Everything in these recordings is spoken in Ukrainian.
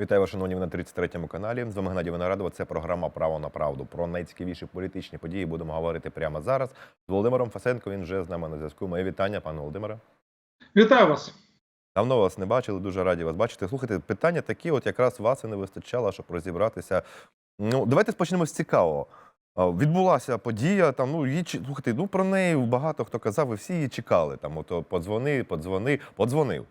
Вітаю вас, шановні, на 33-му каналі. З вами Геннадій Виноградова. Це програма Право на правду. Про найцікавіші політичні події будемо говорити прямо зараз. З Володимиром Фасенко він вже з нами на зв'язку. Моє вітання, пане Володимире. Вітаю вас. Давно вас не бачили, дуже раді вас бачити. Слухайте, питання такі, от якраз вас і не вистачало, щоб розібратися. Ну, давайте почнемо з цікавого. Відбулася подія, там, ну, її, слухайте, ну, про неї багато хто казав, і всі її чекали. Там, ото подзвони, подзвони, подзвонив.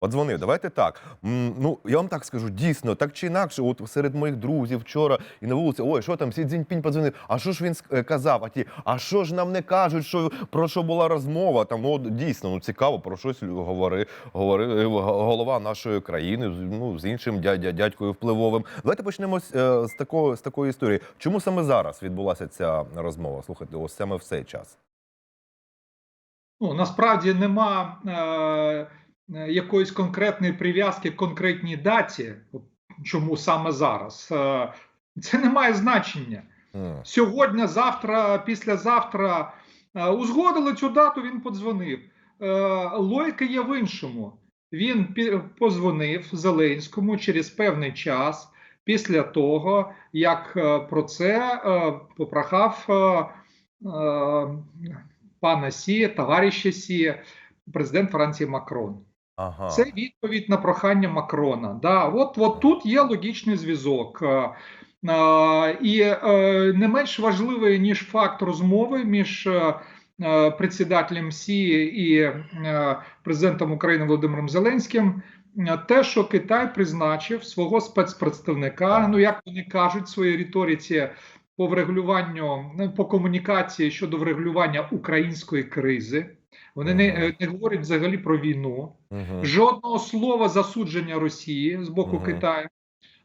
Подзвонив, давайте так. Ну, я вам так скажу, дійсно, так чи інакше, от серед моїх друзів вчора і на вулиці, ой, що там, Сі Цзіньпінь подзвонив, а що ж він е, казав? А ті, а що ж нам не кажуть, що, про що була розмова? Там, ну, дійсно, ну, цікаво, про щось говори, е, голова нашої країни, ну, з іншим дядя, дядькою впливовим. Давайте почнемо з, е, з, такої, з такої історії. Чому саме зараз відбулася ця розмова? Слухайте, ось саме в цей час. Ну, насправді нема е, якоїсь конкретної прив'язки конкретній даті. Чому саме зараз? Е, це не має значення. Сьогодні, завтра, післязавтра е, узгодили цю дату, він подзвонив. Е, логіка є в іншому. Він позвонив Зеленському через певний час після того, як е, про це е, попрохав е, е, пана Сі, товариша Сі, президент Франції Макрон. Ага. Це відповідь на прохання Макрона. Да, от, от тут є логічний зв'язок. Е, е, І е, не менш важливий, ніж факт розмови між председателем Сі і президентом України Володимиром Зеленським. Те, що Китай призначив свого спецпредставника, ну як вони кажуть в своїй риториці по врегулюванню по комунікації щодо врегулювання української кризи. Вони не, е, не говорять взагалі про війну. Жодного слова засудження Росії з боку. Китаю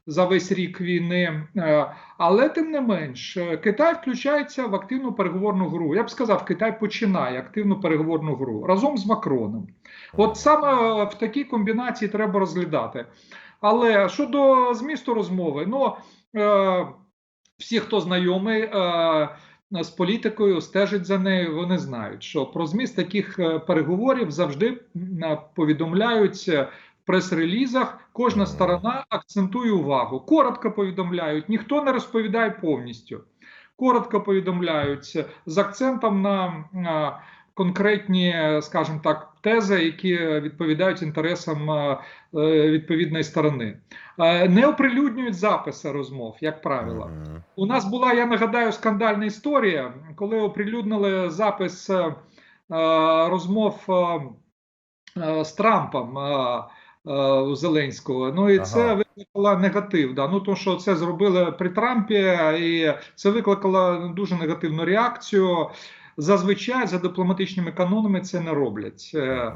за весь рік війни. Е, Але тим не менш, е, Китай включається в активну переговорну гру. Я б сказав, Китай починає активну переговорну гру разом з Макроном. От саме в такій комбінації треба розглядати. Але щодо змісту розмови, ну е, всі, хто знайомий е, з політикою, стежить за нею, вони знають, що про зміст таких е, переговорів завжди е, повідомляють е, в прес-релізах. Кожна сторона акцентує увагу. Коротко повідомляють, ніхто не розповідає повністю. Коротко повідомляють е, з акцентом на е, конкретні, е, скажімо так, тези, які відповідають інтересам е, е, відповідної сторони. Е, Не оприлюднюють записи розмов, як правило. У нас була, я нагадаю, скандальна історія, коли оприлюднили запис розмов з Трампом у Зеленського. Ну і це Ага. викликало негатив. Да. Ну, тому що це зробили при Трампі, і це викликало дуже негативну реакцію. Зазвичай за дипломатичними канонами це не роблять. Е,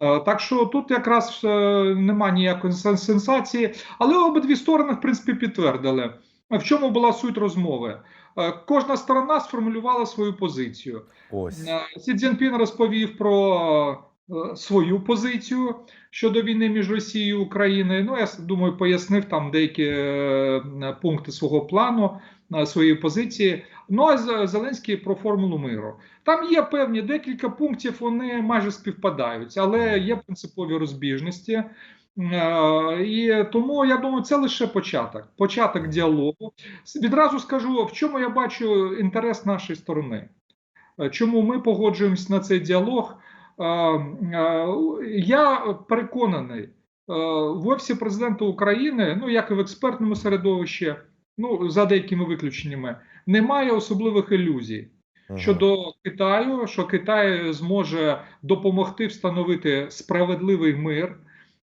Е, Так що тут якраз е, нема ніякої сенсації, але обидві сторони, в принципі, підтвердили. В чому була суть розмови? Кожна сторона сформулювала свою позицію. Ось. Сі Цзіньпін розповів про свою позицію щодо війни між Росією і Україною. Ну, я думаю, пояснив там деякі пункти свого плану, своєї позиції. Ну а Зеленський про формулу миру. Там є певні декілька пунктів, вони майже співпадають, але є принципові розбіжності. Е, І тому я думаю, це лише початок, початок діалогу. Відразу скажу, в чому я бачу інтерес нашої сторони. Е, Чому ми погоджуємось на цей діалог? Е, Я переконаний, в офісі президента України, ну як і в експертному середовищі, ну за деякими виключеннями, немає особливих ілюзій Мгм. щодо Китаю, що Китай зможе допомогти встановити справедливий мир.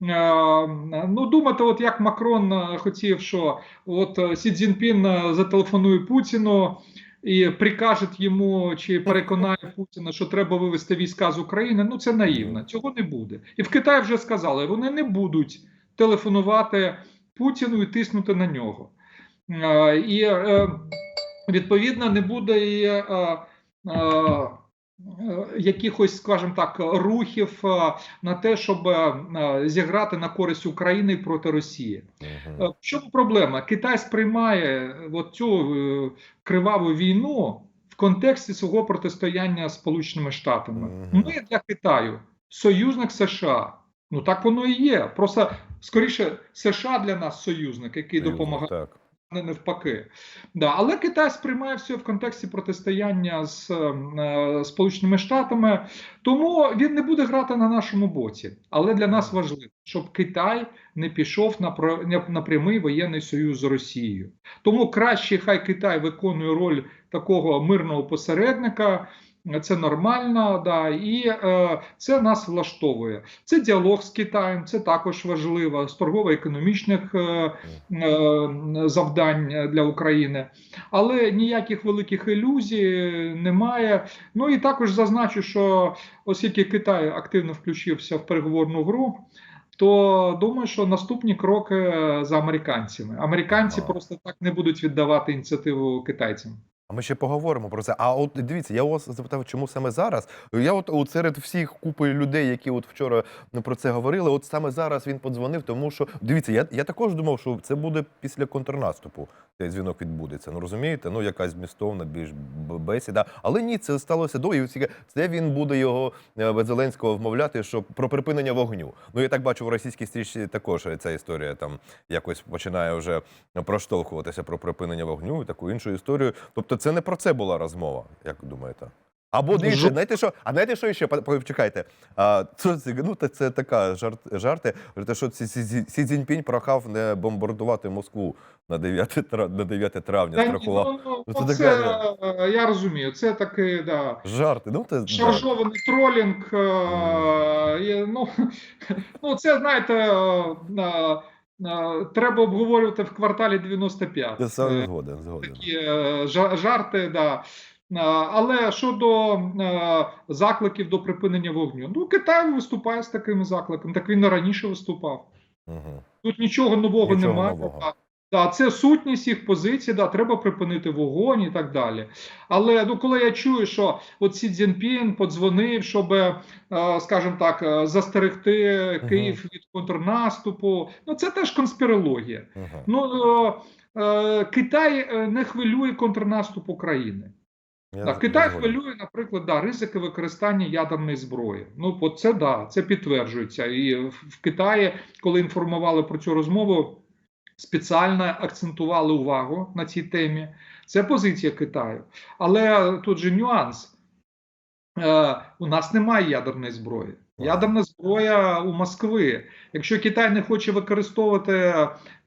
Е, Ну, думати, от як Макрон е, хотів, що от е, Сі Цзіньпін е, зателефонує Путіну і прикаже йому чи переконає Путіна, що треба вивести війська з України. Ну це наївно. Цього не буде. І в Китаї вже сказали, вони не будуть телефонувати Путіну і тиснути на нього. І відповідно не буде і е, е, е, якихось, скажімо так, рухів е, на те, щоб е, зіграти на користь України проти Росії. В чому проблема? Китай сприймає от цю криваву війну в контексті свого протистояння з Сполученими Штатами. Мгм. Ми для Китаю союзник США. Ну так воно і є. Просто скоріше США для нас союзник, який допомагає Так. Не навпаки. Да, але Китай сприймає все в контексті протистояння з е, Сполученими Штатами, тому він не буде грати на нашому боці. Але для нас важливо, щоб Китай не пішов на, на прямий воєнний союз з Росією. Тому краще хай Китай виконує роль такого мирного посередника. Це нормально, да, і е, це нас влаштовує. Це діалог з Китаєм, це також важливо з торгово-економічних е, е, завдань для України, але ніяких великих ілюзій немає. Ну і також зазначу, що оскільки Китай активно включився в переговорну гру. То думаю, що наступні кроки за американцями. Американці Ага. просто так не будуть віддавати ініціативу китайцям. А ми ще поговоримо про це. А от дивіться, я вас запитав, чому саме зараз? Я от, от серед всіх купи людей, які от вчора ну, про це говорили, от саме зараз він подзвонив, тому що дивіться, я, я також думав, що це буде після контрнаступу. Цей дзвінок відбудеться. Ну розумієте? Ну якась змістовна більш бесіда. Але ні, це сталося до. І це він буде його е, Зеленського вмовляти, що про припинення вогню. Ну я так бачу, в російській стрічці також ця історія там якось починає вже проштовхуватися про припинення вогню і таку іншу історію. Тобто, це не про це була розмова, як думаєте? Або дивіться, Жо- знаєте що? А знаєте, що ще? Чекайте. А, це, ну, це, така жарт, жарти. Те, що Сі, Сі, Сі Цзіньпінь прохав не бомбардувати Москву на 9, на 9 травня. Страхував. ну, Ну, ну, це така- я розумію, це такий, да. Жарти. Ну, це, да. Тролінг. е, ну, ну, це, знаєте, е, треба обговорювати в кварталі 95. Це сам Е, згоден, згоден. Такі е, жа- жарти, да. Е, Але щодо е, закликів до припинення вогню, ну Китай виступає з такими закликами, так він і раніше виступав. Угу. Тут нічого нового Нічого немає. нового. Да. Це сутність їх позицій, да, треба припинити вогонь і так далі. Але ну, коли я чую, що от Сі Цзіньпін подзвонив, щоб, е, скажімо так, е, застерегти Київ від контрнаступу, ну це теж конспірологія. Ну е, Китай не хвилює контрнаступ України. Так, Китай хвилює, наприклад, да, ризики використання ядерної зброї. Ну, от це да, це підтверджується. І в Китаї, коли інформували про цю розмову, спеціально акцентували увагу на цій темі. Це позиція Китаю. Але тут же нюанс. Е, у нас немає ядерної зброї. Ядерна зброя у Москви. Якщо Китай не хоче використовувати,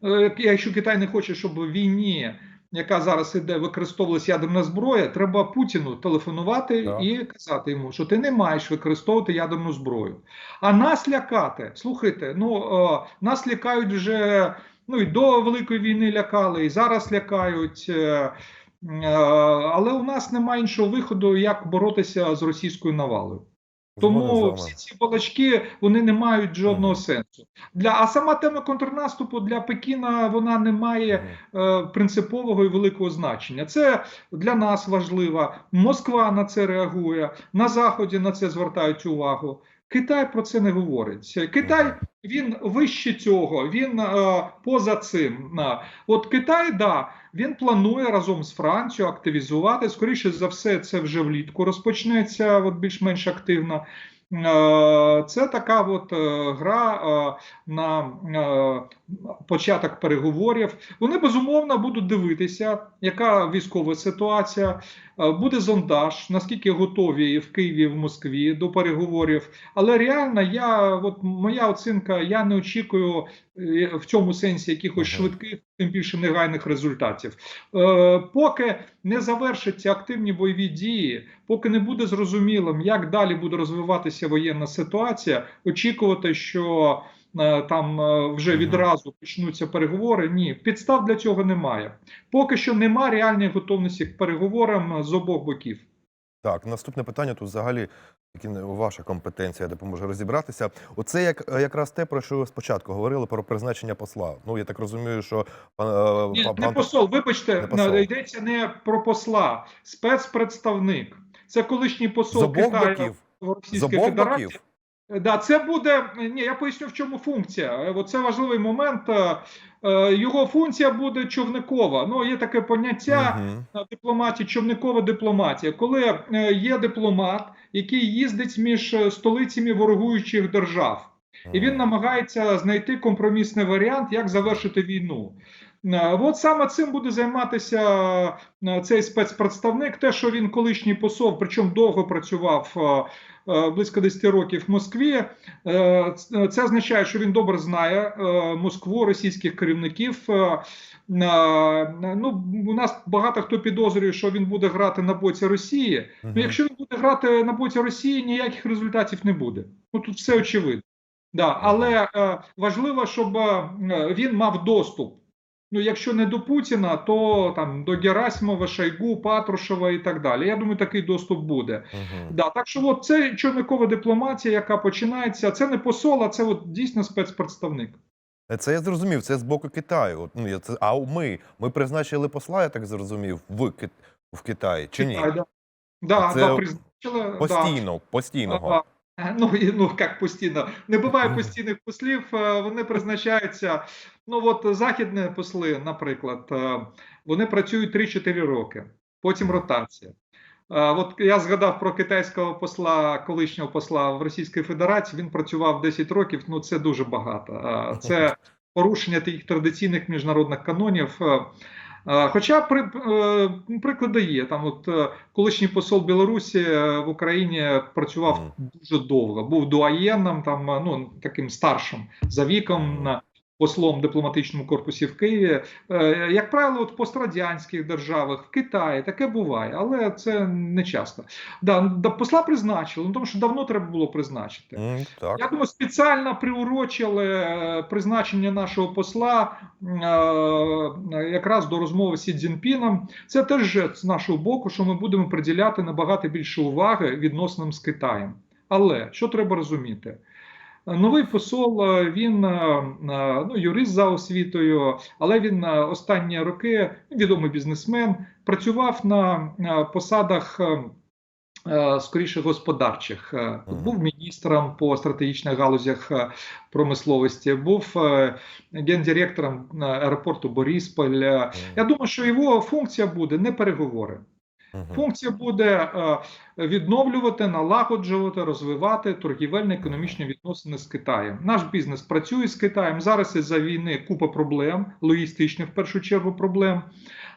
е, якщо Китай не хоче, щоб в війні, яка зараз іде, використовувалась ядерна зброя, треба Путіну телефонувати Так. і казати йому, що ти не маєш використовувати ядерну зброю. А нас лякати, слухайте, ну е, нас лякають вже ну і до Великої війни лякали, і зараз лякають. е, е, Але у нас немає іншого виходу, як боротися з російською навалою. Тому всі ці балачки вони не мають жодного Мгм. сенсу. Для а сама тема контрнаступу для Пекіна вона не має Мгм. е, принципового і великого значення. Це для нас важливо. Москва на це реагує, на заході на це звертають увагу. Китай про це не говорить. Китай він вище цього, він е, поза цим. От Китай, да, він планує разом з Францією активізувати. Скоріше за все, це вже влітку розпочнеться, от більш-менш активно. Е, Це така от е, гра е, на е, початок переговорів. Вони безумовно будуть дивитися, яка військова ситуація. Е, Буде зондаж, наскільки готові в Києві, в Москві до переговорів. Але реально, я от моя оцінка, я не очікую е, в цьому сенсі якихось Ага. швидких, тим більше негайних результатів. Е, Поки не завершаться активні бойові дії, поки не буде зрозумілим, як далі буде розвиватися воєнна ситуація, очікувати, що там е, вже відразу почнуться переговори. Ні, підстав для цього немає. Поки що немає реальної готовності к переговорам з обох боків. Так, наступне питання тут взагалі які не- ваша компетенція допоможе розібратися. Оце як якраз те, про що ви спочатку говорили про призначення посла. Ну я так розумію, що пан, е, Ні, пан- не посол, вибачте, Не посол. е, йдеться не про посла, спецпредставник. Це колишній посол з обох Китаю боків. в З Російській обох Федерації. боків. Да, це буде. Ні, я поясню, в чому функція. Е, От Це важливий момент. Е, е, Його функція буде човникова. Ну, є таке поняття на дипломатії, човникова дипломатія. Коли е, є дипломат, який їздить між е, столицями ворогуючих держав. і він намагається знайти компромісний варіант, як завершити війну. Е, От саме цим буде займатися е, цей спецпредставник. Те, що він колишній посол, причому довго працював е, близько 10 років в Москві. Це означає, що він добре знає Москву, російських керівників. Ну, у нас багато хто підозрює, що він буде грати на боці Росії. Ну, якщо він буде грати на боці Росії, ніяких результатів не буде. Ну тут все очевидно. Да, але е, важливо, щоб е, він мав доступ. Ну, якщо не до Путіна, то там до Герасимова, Шойгу, Патрушева і так далі. Я думаю, такий доступ буде. Мгм. Да, так що от це човникова дипломатія, яка починається. Це не посол, а це от дійсно спецпредставник. Це я зрозумів, це з боку Китаю. Ну, я це, а ми, ми призначили посла, я так зрозумів, в, Кит- в Китаї, чи ні? Китай, да. Да, Це да, призначили, да. Постійно, постійного. А, Ну, і, ну як постійно, не буває постійних послів, е, вони призначаються. Ну от західні посли, наприклад, е, вони працюють 3-4 роки, потім ротація. Е, От я згадав про китайського посла, колишнього посла в Російській Федерації. Він працював 10 років. Ну це дуже багато. Це порушення таких традиційних міжнародних канонів. Е, Хоча при, е, приклади є. Там, от е, колишній посол Білорусі в Україні працював дуже довго. Був дуаєном, там ну таким старшим за віком. Послом в дипломатичному корпусі в Києві, Е, як правило, от в пострадянських державах, в Китаї таке буває, але це не часто. Да, посла призначили, ну тому що давно треба було призначити. М, Я думаю, спеціально приурочили е, призначення нашого посла е, якраз до розмови з Сі Цзіньпіном. Це теж з нашого боку, що ми будемо приділяти набагато більше уваги відносинам з Китаєм. Але що треба розуміти? Новий посол е, він е, е, ну, юрист за освітою, але він останні роки відомий бізнесмен, працював на посадах. Скоріше господарчих був міністром по стратегічних галузях промисловості, був гендиректором аеропорту Борисполь. Е, Я думаю, що його функція буде не переговори. Функція буде е, відновлювати, налагоджувати, розвивати торгівельно-економічні відносини з Китаєм. Наш бізнес працює з Китаєм. Зараз із-за війни купа проблем, логістичних в першу чергу проблем.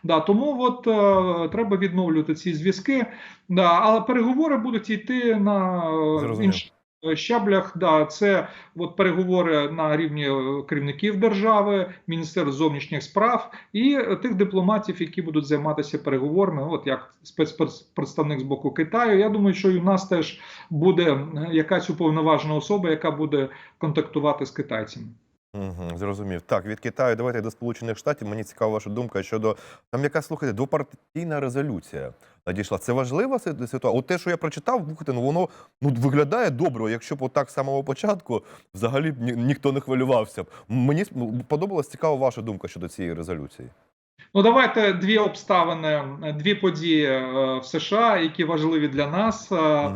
Да, тому от е, треба відновлювати ці зв'язки. Да, але переговори будуть йти на е, інших щаблях. Да, це от переговори на рівні е, керівників держави, міністерств зовнішніх справ і е, тих дипломатів, які будуть займатися переговорами, от як спецпредставник з боку Китаю. Я думаю, що і у нас теж буде е, якась уповноважена особа, яка буде контактувати з китайцями. Мгм, зрозумів. Так, від Китаю давайте до Сполучених Штатів. Мені цікава ваша думка щодо там яка слухайте, двопартійна резолюція надійшла. Це важлива ситуація. От те, що я прочитав, слухайте, ну воно ну виглядає добре. Якщо б отак з самого початку взагалі б ні, ніхто не хвилювався б. Мені ну, подобалась цікава ваша думка щодо цієї резолюції. Ну, давайте дві обставини, дві події е, в США, які важливі для нас. е,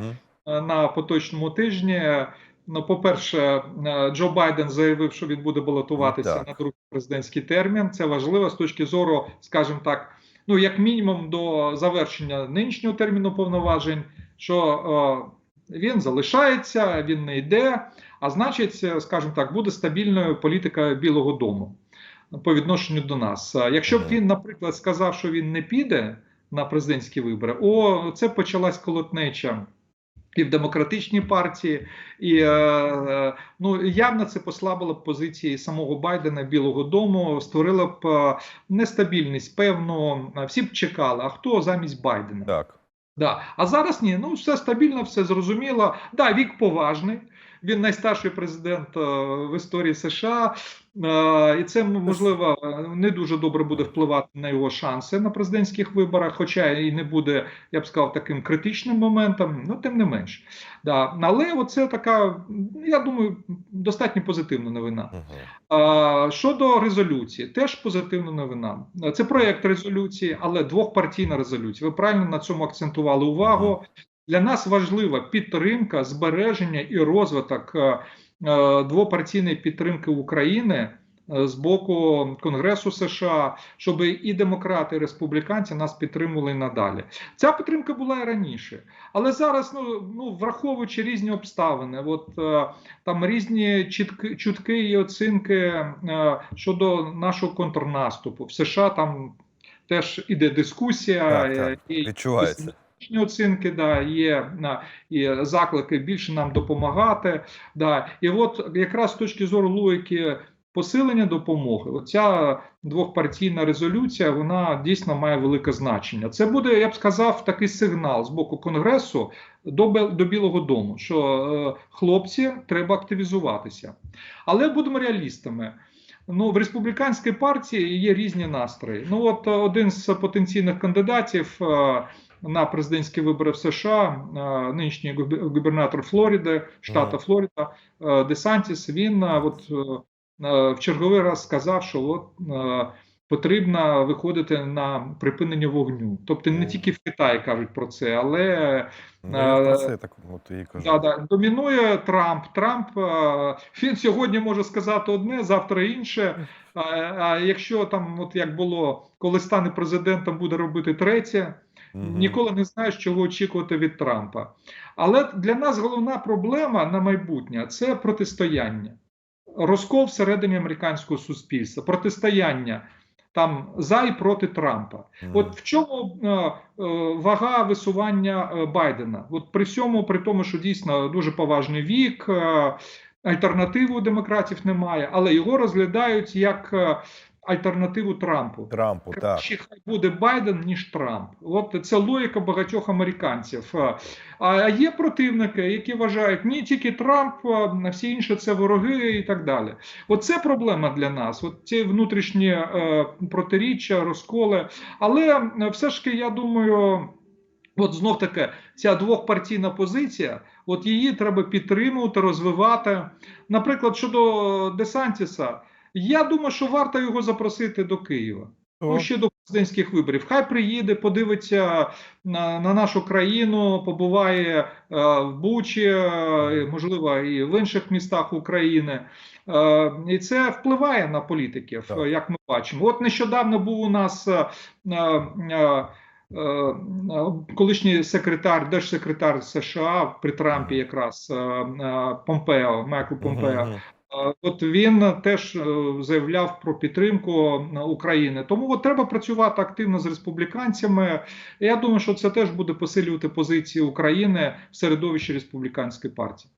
на поточному тижні. Ну, по-перше, е, Джо Байден заявив, що він буде балотуватися Так. на другий президентський термін. Це важливо з точки зору, скажімо так, ну як мінімум до завершення нинішнього терміну повноважень, що е, він залишається, він не йде. А значить, е, скажімо так, буде стабільною політика Білого Дому по відношенню до нас. Якщо б він, наприклад, сказав, що він не піде на президентські вибори, о, це почалась колотнеча і в демократичній партії, і е, е, ну явно це послабило б позиції самого Байдена Білого Дому, створило б е, нестабільність. Певну Е, всі б чекали. А хто замість Байдена? Так. Да. А зараз ні, ну все стабільно, все зрозуміло. Да, вік поважний. Він найстарший президент е, в історії США, е, і це можливо не дуже добре буде впливати на його шанси на президентських виборах, хоча і не буде, я б сказав, таким критичним моментом. Ну тим не менш, да. але оце така, я думаю, достатньо позитивна новина. А, Щодо резолюції, теж позитивна новина. Це проєкт резолюції, але двохпартійна резолюція. Ви правильно на цьому акцентували увагу. Для нас важлива підтримка, збереження і розвиток е, е, двопартійної підтримки України е, з боку Конгресу США, щоб і демократи, і республіканці нас підтримували надалі. Ця підтримка була і раніше, але зараз, ну, ну враховуючи різні обставини, от там різні чітки, чутки і оцінки щодо нашого контрнаступу. В США там теж іде дискусія, Так, так, і Відчувається. Психологічні оцінки, да, є і заклики більше нам допомагати. Да. І от якраз з точки зору логіки посилення допомоги, оця двохпартійна резолюція, вона дійсно має велике значення. Це буде, я б сказав, такий сигнал з боку Конгресу до, до Білого Дому, що е, хлопці треба активізуватися. Але будемо реалістами. Ну, в республіканській партії є різні настрої. Ну, от один з потенційних кандидатів е, на президентські вибори в США, е, нинішній губернатор Флориди, штата. Флорида, е, Десантіс, він е, от, в черговий раз сказав, що от, потрібно виходити на припинення вогню. Тобто не тільки в Китаї кажуть про це, але Ну, про це так от і кажу. Да, да. Домінує Трамп. Трамп він сьогодні може сказати одне, завтра інше. А, якщо там, от як було, коли стане президентом, буде робити третє. Ніколи не знаєш, чого очікувати від Трампа. Але для нас головна проблема на майбутнє це протистояння, розкол всередині американського суспільства, протистояння там за і проти Трампа. От в чому е, е, вага висування е, Байдена? От при всьому, при тому, що дійсно дуже поважний вік, е, альтернативи у демократів немає, але його розглядають як е, альтернативу Трампу. Трампу, так. Краще хай буде Байден, ніж Трамп. От це логіка багатьох американців. Е, А є противники, які вважають ні тільки Трамп, а всі інші це вороги і так далі. Оце проблема для нас. От ці внутрішні е, протиріччя, розколи. Але е, все ж таки, я думаю. От знов таки, ця двохпартійна позиція, от її треба підтримувати, розвивати. Наприклад, щодо Десантіса, я думаю, що варто його запросити до Києва. Ну, ще до президентських виборів. Хай приїде, подивиться на, на нашу країну, побуває е, в Бучі, е, можливо, і в інших містах України. Е, і це впливає на політиків, Так. як ми бачимо. От нещодавно був у нас е, е, е, е, колишній секретар, держсекретар США при Трампі, якраз е, е, Помпео, Майкл Помпео. От він теж е, заявляв про підтримку України. Тому от треба працювати активно з республіканцями. Я думаю, що це теж буде посилювати позиції України в середовищі республіканської партії.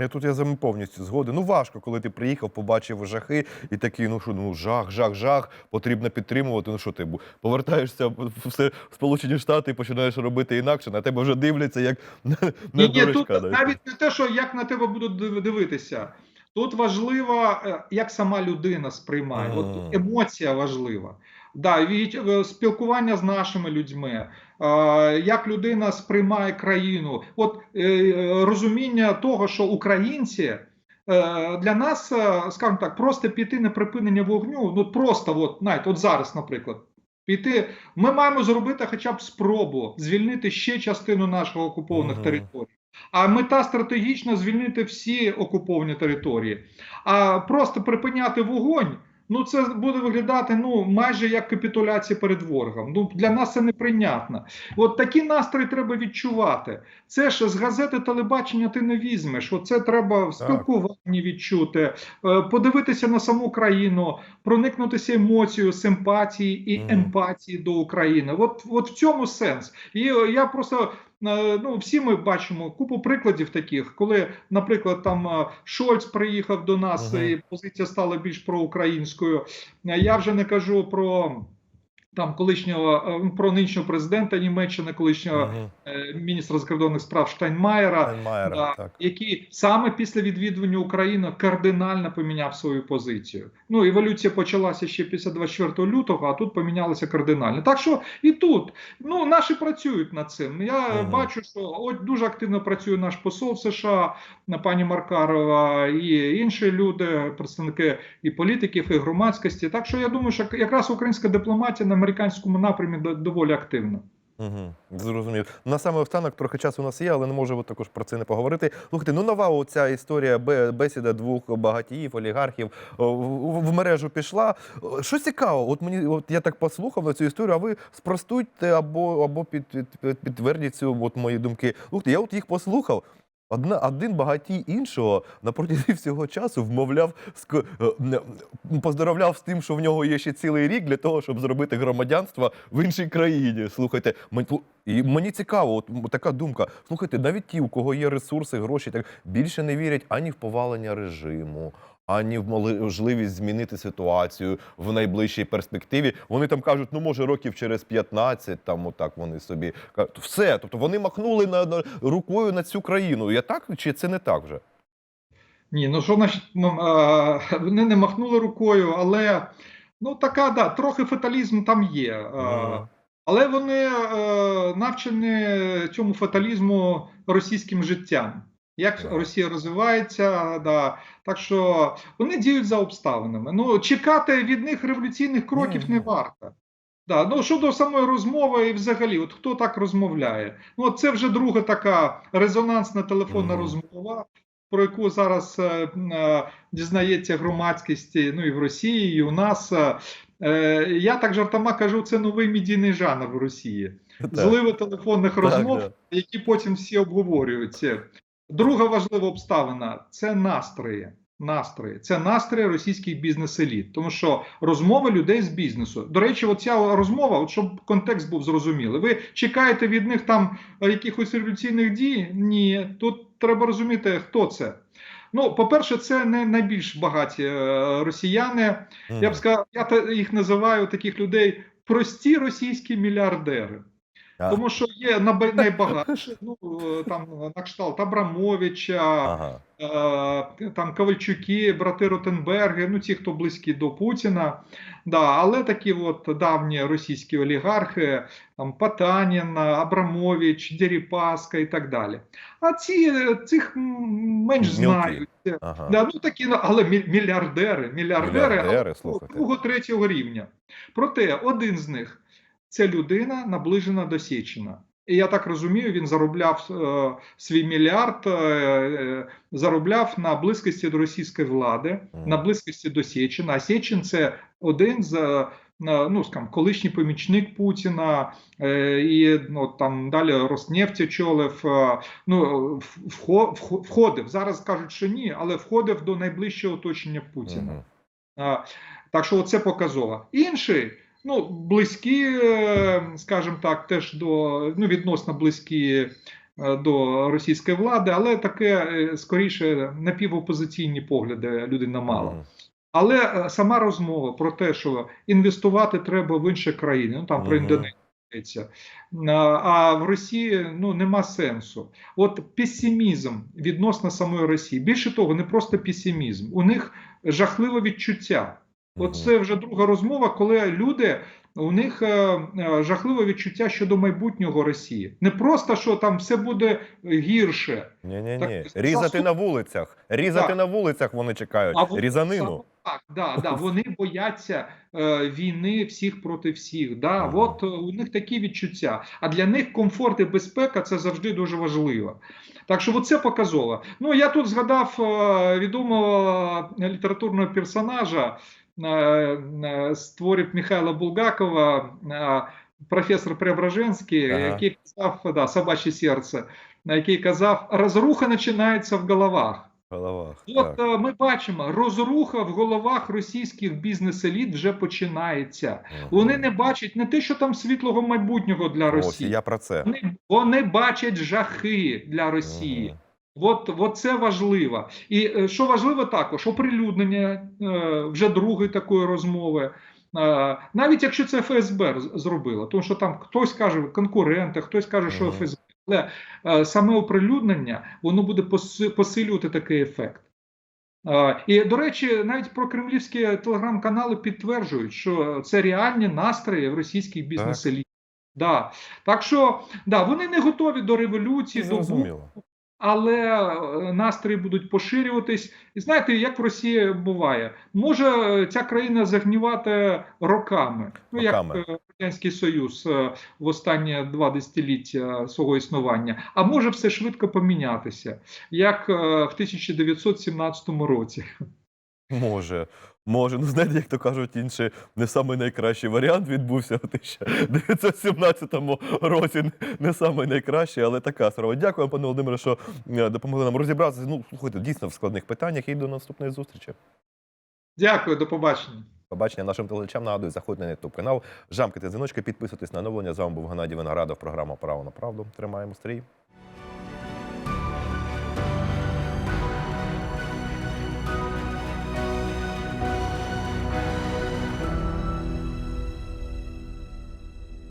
Я тут я з вами повністю згоден. Ну важко, коли ти приїхав, побачив жахи і такий, ну що, ну жах, жах, жах, потрібно підтримувати. Ну що ти повертаєшся в Сполучені Штати і починаєш робити інакше, на тебе вже дивляться як на, Ні, ні, тут навіть не те, що як на тебе будуть дивитися. Тут важливо, е, як сама людина сприймає. От емоція важлива. Да, від е, спілкування з нашими людьми, е, як людина сприймає країну, от розуміння того, що українці для нас, скажімо так, просто піти на припинення вогню, ну просто, от, знаєте, от зараз, наприклад. Піти, ми маємо зробити хоча б спробу звільнити ще частину наших окупованих Мгм. територій. А мета стратегічна звільнити всі окуповані території. А просто припиняти вогонь. Ну, це буде виглядати ну майже як капітуляція перед ворогом. Ну для нас це неприйнятно. От такі настрої треба відчувати. Це ж з газети телебачення ти не візьмеш. Оце треба в спілкуванні відчути, е, подивитися на саму країну, проникнутися емоцією, симпатії і емпатії до України. От, от в цьому сенс. І е, я просто. Ну, всі ми бачимо купу прикладів таких, коли, наприклад, там е, Шольц приїхав до нас, Мгм. і позиція стала більш проукраїнською. Я вже не кажу про там колишнього е, про нинішнього президента Німеччини, колишнього е, міністра закордонних справ Штайнмаєра, Штайнмаєра, да, так. який саме після відвідування України кардинально поміняв свою позицію. Ну еволюція почалася ще після 24 лютого, а тут помінялася кардинально. Так що і тут ну наші працюють над цим. Я Мгм. бачу, що от дуже активно працює наш посол в США, на пані Маркарова, і інші люди, представники і політиків, і громадськості. Так що я думаю, що якраз українська дипломатія на американському напрямі доволі активна. Угу, зрозумів. На саме останок трохи часу у нас є, але не можемо також про це не поговорити. Слухайте, ну нова оця історія бесіда двох багатіїв, олігархів в, мережу пішла. Що цікаво, от мені от я так послухав на цю історію, а ви спростуйте або, або під, під, під, підтвердіть цю от мої думки. Слухайте, я от їх послухав. Одна, один багатій іншого на протязі всього часу вмовляв, е, поздоровляв з тим, що в нього є ще цілий рік для того, щоб зробити громадянство в іншій країні. Слухайте, і мені цікаво, от така думка. Слухайте, навіть ті, у кого є ресурси, гроші, так більше не вірять ані в повалення режиму. Ані в можливість змінити ситуацію в найближчій перспективі. Вони там кажуть, ну може років через 15, там отак вони собі кажуть. Все. Тобто вони махнули на, на рукою на цю країну. Я так чи це не так вже? Ні, ну що значить, ну, вони не махнули рукою, але ну така, да, трохи фаталізм там є. а, Але вони е, навчені цьому фаталізму російським життям. Як Росія розвивається, да. так що вони діють за обставинами. Ну, чекати від них революційних кроків не варто. Да, ну щодо самої розмови, і взагалі, от хто так розмовляє? Ну, от це вже друга така резонансна телефонна розмова, про яку зараз е, е, дізнається громадськість ну і в Росії, і у нас. Е, е, я так жартома кажу, це новий медійний жанр в Росії. Зливи телефонних розмов, так. які потім всі обговорюються. Друга важлива обставина це настрої. Настрої це настрої російських бізнес-еліт, тому що розмови людей з бізнесу. До речі, оця розмова, от щоб контекст був зрозумілий. Ви чекаєте від них там е, якихось революційних дій? Ні, тут треба розуміти, хто це. Ну, по-перше, це не найбільш багаті е, росіяни. Я б сказав, я їх називаю таких людей прості російські мільярдери. А, Тому що є найбагатші, ну е, там на кшталт Абрамовича, Ага. е, там Ковальчуки, брати Ротенберги, ну ті, хто близькі до Путіна. Да, але такі от давні російські олігархи, там Потанін, Абрамович, Дерипаска і так далі. А ці цих менш знають. Ага. Да, ну такі, ну, але мільярдери, мільярдери, Мільярдери, другого третього рівня. Проте один з них це людина, наближена до Сєчина. І я так розумію, він заробляв е, свій мільярд, е, е, заробляв на близькості до російської влади, на близькості до Сєчина. А Сєчин це один з е, ну, скажімо, колишній помічник Путіна, е, і ну, там далі Роснефть очолив, е, ну, вхо- вхо- входив. Зараз кажуть, що ні, але входив до найближчого оточення Путіна. Мгм. А, Так що це показово. Інший, ну, близькі, е, скажімо так, теж до ну, відносно близькі е, до російської влади, але таке е, скоріше напівопозиційні погляди людина мала. Але сама розмова про те, що інвестувати треба в інші країни, ну там про Індонезію. А а в Росії ну нема сенсу. От песимізм відносно самої Росії. Більше того, не просто песимізм. У них жахливе відчуття. Мгм. От це вже друга розмова, коли люди. У них е, е, жахливе відчуття щодо майбутнього Росії. Не просто що там все буде гірше, Ні, ні, ні. за Різати на вулицях. Різати Так. на вулицях вони чекають. А в- Різанину. Так, да, да, вони бояться е, війни всіх проти всіх. Да, Ага. от е, у них такі відчуття. А для них комфорт і безпека це завжди дуже важливо. Так що це показово. Ну я тут згадав е, відомого літературного персонажа е, з творів Михайла Булгакова, е, професор Преображенський, Ага. який казав да, собаче серце, який казав, розруха починається в головах. Головах. От так. ми бачимо, розруха в головах російських бізнес-еліт вже починається. Мгм. Вони не бачать не те, що там світлого майбутнього для Ось, Росії. я про це. Вони, вони бачать жахи для Росії. Мгм. От, от це важливо. І е, що важливо також, оприлюднення е, вже другої такої розмови. Е, навіть якщо це ФСБ зробило, тому що там хтось каже конкуренти, хтось каже, що ФСБ, але саме оприлюднення воно буде посилювати такий ефект. І, до речі, навіть про кремлівські телеграм-канали підтверджують, що це реальні настрої в російських бізнес-еліт. Да. Так що да, вони не готові до революції, до бунту. Але е, настрої будуть поширюватись. І знаєте, як в Росії буває, може е, ця країна загнівати роками, ну Роками. як е, Радянський Союз в останні два десятиліття свого існування, а може все швидко помінятися, як в 1917 році. Може, може. Ну, знаєте, як то кажуть, інший не самий найкращий варіант відбувся у 1917 році. Не самий найкращий, але така справа. Дякую, пане Володимире, що е, допомогли нам розібратися. Ну, слухайте, дійсно в складних питаннях і до наступної зустрічі. Дякую, до побачення. Побачення нашим телеглядачам нагадую, заходьте на YouTube канал, жамкайте дзвіночки, підписуйтесь на оновлення. З вами був Геннадій Виноградов, програма Право на правду. Тримаємо стрій.